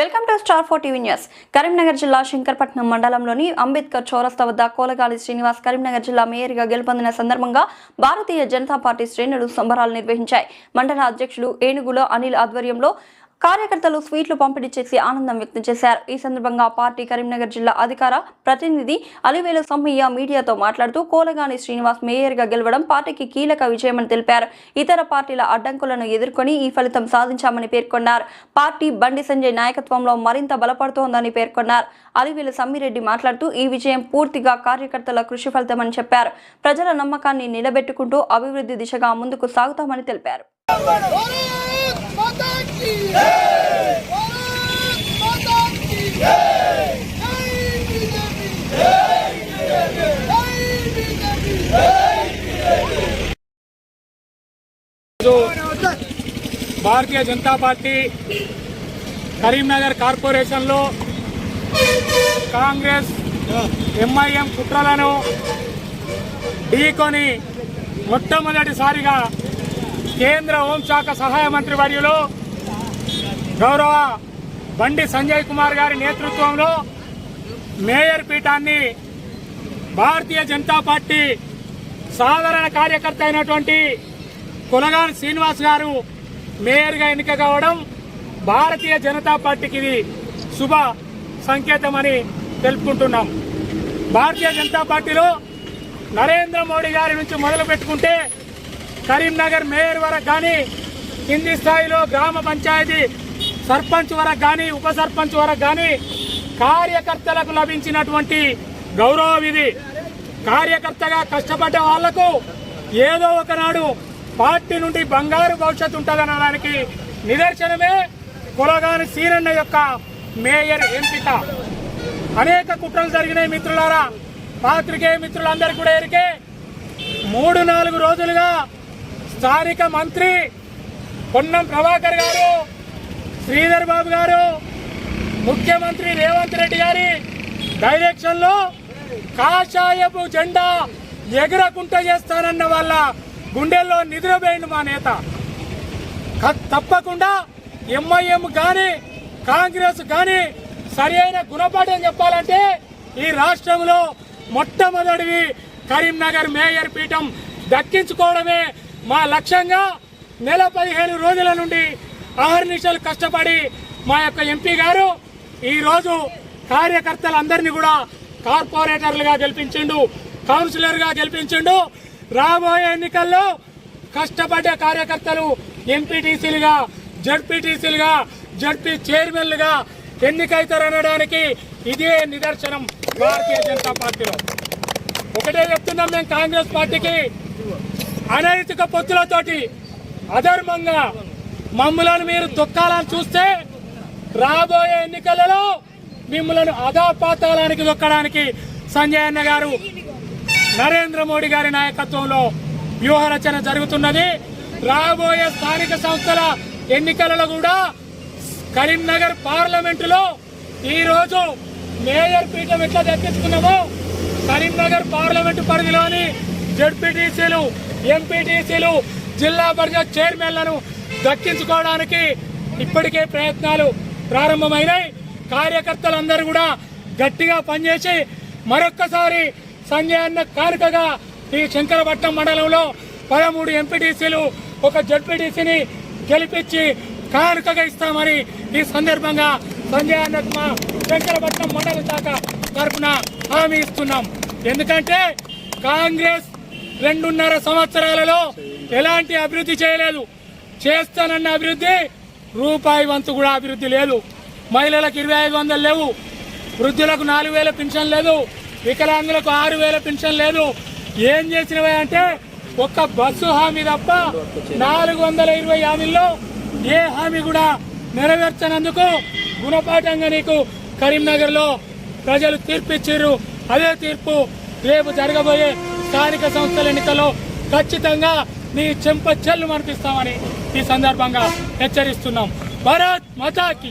Welcome to star four TV news. Karimnagar జిల్లా శంకర్పట్నం మండలంలోని అంబేద్కర్ చౌరస్తా వద్ద కోలగాలి శ్రీనివాస్ కరీంనగర్ జిల్లా మేయర్గా గెలుపొందిన సందర్భంగా భారతీయ జనతా పార్టీ శ్రేణులు సంబరాలు నిర్వహించాయి. మండల అధ్యక్షులు ఏనుగుల అనిల్ ఆధ్వర్యంలో కార్యకర్తలు స్వీట్లు పంపిణీ చేసి ఆనందం వ్యక్తం చేశారు. ఈ సందర్భంగా పార్టీ కరీంనగర్ జిల్లా అధికార ప్రతినిధి అలివేలు సమ్మయ్య మీడియాతో మాట్లాడుతూ కోలగాని శ్రీనివాస్ మేయర్గా గెలవడం పార్టీకి కీలక విజయమని తెలిపారు. ఇతర పార్టీల అడ్డంకులను ఎదుర్కొని ఈ ఫలితం సాధించామని పేర్కొన్నారు. పార్టీ బండి సంజయ్ నాయకత్వంలో మరింత బలపడుతోందని పేర్కొన్నారు. అలివేలు సమ్మిరెడ్డి మాట్లాడుతూ ఈ విజయం పూర్తిగా కార్యకర్తల కృషి ఫలితమని చెప్పారు. ప్రజల నమ్మకాన్ని నిలబెట్టుకుంటూ అభివృద్ధి దిశగా ముందుకు సాగుతామని తెలిపారు. భారతీయ జనతా పార్టీ కరీంనగర్ కార్పొరేషన్లో కాంగ్రెస్ ఎంఐఎం కుట్రలను ఢీకొని మొట్టమొదటిసారిగా కేంద్ర హోంశాఖ సహాయ మంత్రి వర్యులు గౌరవ బండి సంజయ్ కుమార్ గారి నేతృత్వంలో మేయర్ పీఠాన్ని భారతీయ జనతా పార్టీ సాధారణ కార్యకర్త అయినటువంటి కులగాన్ శ్రీనివాస్ గారు మేయర్గా ఎన్నిక కావడం భారతీయ జనతా పార్టీకి ఇది శుభ సంకేతమని తెలుపుకుంటున్నాం. భారతీయ జనతా పార్టీలో నరేంద్ర మోడీ గారి నుంచి మొదలు పెట్టుకుంటే కరీంనగర్ మేయర్ వరకు కానీ కింది స్థాయిలో గ్రామ పంచాయతీ సర్పంచ్ వరకు కానీ ఉప సర్పంచ్ వరకు కానీ కార్యకర్తలకు లభించినటువంటి గౌరవం ఇది. కార్యకర్తగా కష్టపడ్డ వాళ్ళకు ఏదో ఒకనాడు పార్టీ నుండి బంగారు భవిష్యత్తు ఉంటుందనడానికి నిదర్శనమే కులగాని సీనన్న యొక్క మేయర్ ఎంపిక. అనేక కుట్రలు జరిగినాయి మిత్రులారా. పాత్రికేయ మిత్రులందరికీ కూడా ఎరికే మూడు నాలుగు రోజులుగా స్థానిక మంత్రి పొన్నం ప్రభాకర్ గారు శ్రీధర్ బాబు గారు ముఖ్యమంత్రి రేవంత్ రెడ్డి గారి డైరెక్షన్లో కాషాయపు జెండా ఎగురకుంట చేస్తానన్న వాళ్ళ గుండెల్లో నిద్రపోయింది మా నేత. తప్పకుండా ఎంఐఎం కానీ కాంగ్రెస్ కానీ సరైన గుణపాఠం చెప్పాలంటే ఈ రాష్ట్రంలో మొట్టమొదటివి కరీంనగర్ మేయర్ పీఠం దక్కించుకోవడమే మా లక్ష్యంగా నెల పదిహేను రోజుల నుండి అహర్నిశలు కష్టపడి మా యొక్క ఎంపీ గారు ఈరోజు కార్యకర్తలందరినీ కూడా కార్పొరేటర్లుగా గెలిపించిండు కౌన్సిలర్గా గెలిపించిండు. రాబోయే ఎన్నికల్లో కష్టపడ్డ కార్యకర్తలు ఎంపీటీసీలుగా జడ్పీటీసీలుగా జడ్పీ చైర్మన్లుగా ఎన్నికైతారనడానికి ఇదే నిదర్శనం భారతీయ జనతా పార్టీలో. ఒకటే చెప్తున్నాం మేము కాంగ్రెస్ పార్టీకి అనైతిక పొత్తులతోటి అధర్మంగా మమ్మలను మీరు దొక్కాలని చూస్తే రాబోయే ఎన్నికలలో మిమ్మలను అధాపాతాలానికి దొక్కడానికి సంజయ్ అన్న గారు నరేంద్ర మోడీ గారి నాయకత్వంలో వ్యూహరచన జరుగుతున్నది. రాబోయే స్థానిక సంస్థల ఎన్నికలలో కూడా కరీంనగర్ పార్లమెంటులో ఈరోజు మేయర్ పీఠం ఎట్లా దక్కించుకున్నామో కరీంనగర్ పార్లమెంటు పరిధిలోని జడ్పీటీసీలు ఎంపీటీసీలు జిల్లా పరిషత్ చైర్మన్లను దక్కించుకోవడానికి ఇప్పటికే ప్రయత్నాలు ప్రారంభమైనాయి. కార్యకర్తలందరూ కూడా గట్టిగా పనిచేసి మరొక్కసారి సంజయ్ అన్న కానుకగా ఈ శంకరపట్నం మండలంలో పదమూడు ఎంపీటీసీలు ఒక జడ్పీటీసీని గెలిపించి కానుకగా ఇస్తామని ఈ సందర్భంగా సంజయ్ అన్నకు మా శంకరపట్నం మండల శాఖ తరఫున హామీ ఇస్తున్నాం. ఎందుకంటే కాంగ్రెస్ రెండున్నర సంవత్సరాలలో ఎలాంటి అభివృద్ధి చేయలేదు. చేస్తానన్న అభివృద్ధి రూపాయి వంతు కూడా అభివృద్ధి లేదు. మహిళలకు ఇరవై ఐదు వందలు లేవు. వృద్ధులకు నాలుగు వేల పెన్షన్ లేదు. వికలాంగులకు ఆరు వేల పెన్షన్ లేదు. ఏం చేసినవి అంటే ఒక్క బస్సు హామీ తప్ప నాలుగు వందల ఇరవై హామీల్లో ఏ హామీ కూడా నెరవేర్చనందుకు గుణపాఠంగా నీకు కరీంనగర్లో ప్రజలు తీర్పు ఇచ్చారు అదే తీర్పు రేపు జరగబోయే స్థానిక సంస్థల ఎన్నికల్లో ఖచ్చితంగా నీ చెంప చెల్లు మనిపిస్తామని ఈ సందర్భంగా హెచ్చరిస్తున్నాం. భారత్ మాతాకి